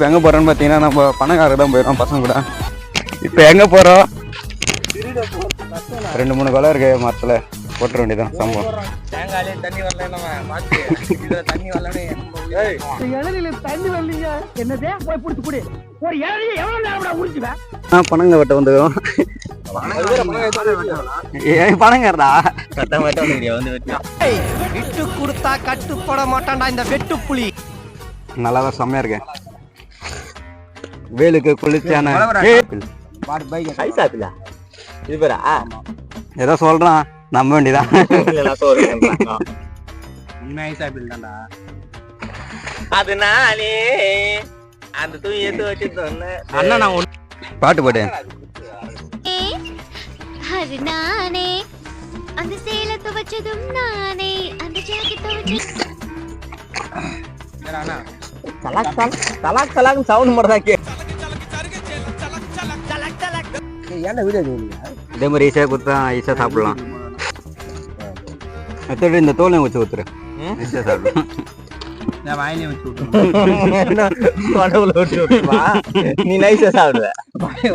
இப்போ எங்கே போகிறோன்னு பார்த்தீங்கன்னா நம்ம பணக்காரர் தான் போயிடும் பசங்க கூட. இப்போ எங்கே போகிறோம் ரெண்டு மூணு கொலை இருக்கு மரத்தில். போட்டுற வேண்டியதான் சம்பவம். தண்ணி வரல பணங்க வெட்ட வந்துடும் ஏன் பணங்கிறதா மட்டும் வந்துக்கிறியா வந்து வெட்டி விட்டு கொடுத்தா கட்டுப்பட மாட்டான்டா இந்த வெட்டு புலி நல்லா தான் செம்மையா இருக்கேன். வேலுக்கு குளிர்ச்சியான ஐஸ் ஆப்பிளா. இது பேரா ஏதோ சொல்றான் நம்ப வேண்டியதான். உண்மை ஐஸ் ஆப்பிள் தான்டா. அதனாலே அந்த தூய் சொன்னேன். அண்ணா நான் ஒண்ணு பாட்டு பாடு. அது நானே. அந்த சேலை துவைச்சதும் நானே. அந்த ஜாக்கெட் துவைச்சது தலாக் தலாக் தலாக் சவுண்ட் மட்டும் தான் கே ஏன்டா வீடியோ எடுக்கிறீங்க இதே மாதிரி ஈஸியாக கொடுத்தா ஈஸியாக சாப்பிடலாம். மற்றபடி இந்த தோலை வச்சு ஊத்துரு ஈஸியாக சாப்பிடலாம். நான் வாயிலே வச்சு விட்டுருவேன் நீ சாப்பிடுவ.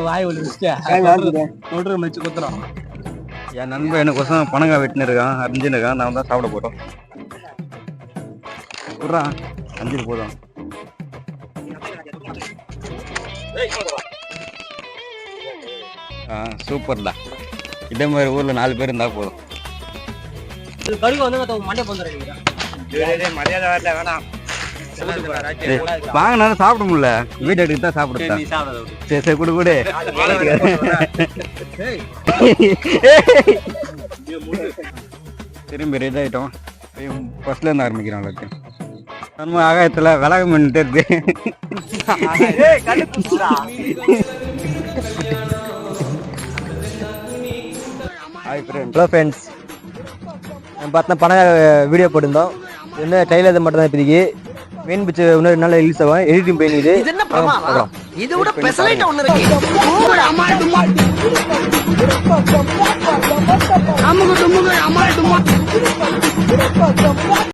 வாய் வச்சு குத்துறோம் என் நண்பன் எனக்கோசம் பணங்கா வெட்டினு இருக்கான் அரிஞ்சுன்னு இருக்கான் நான் தான் சாப்பிட போகிறோம் விட்றான் அஞ்சுட்டு போதும். ஆ சூப்பர்டா. இதே மாதிரி ஊரில் நாலு பேர் இருந்தால் போதும். கடுகு வந்து மண்டே வந்துடுறீங்க மரியாதை வரல வேணாம். ஏய், வாங்கினாலும் சாப்பிட முடியல? வீட்டு எடுத்து தான் சாப்பிடுறேன் சரி சரி கொடு கொடு. திரும்பி ரெடி ஆகிட்டோம் ஃபர்ஸ்ட்ல இருந்து ஆரம்பிக்கிறோம் எல்லாத்தையும். நம்ம ஆகாயத்தில் விலகம் பண்ணிட்டு இருக்கு. ஹாய் ஃப்ரெண்ட் ஹலோ ஃப்ரெண்ட்ஸ் பார்த்தா பணம் வீடியோ போட்டிருந்தோம். என்ன ட்ரைலர் மட்டும் தான் இப்போதைக்கு. மீன் பிச்சு இன்னொரு நாள் ரிலீஸ் ஆகும். எடிட்டிங் பெயின் இது இது என்ன பிரமாவா இது விட பெசலைட் ஒண்ணு இருக்கு.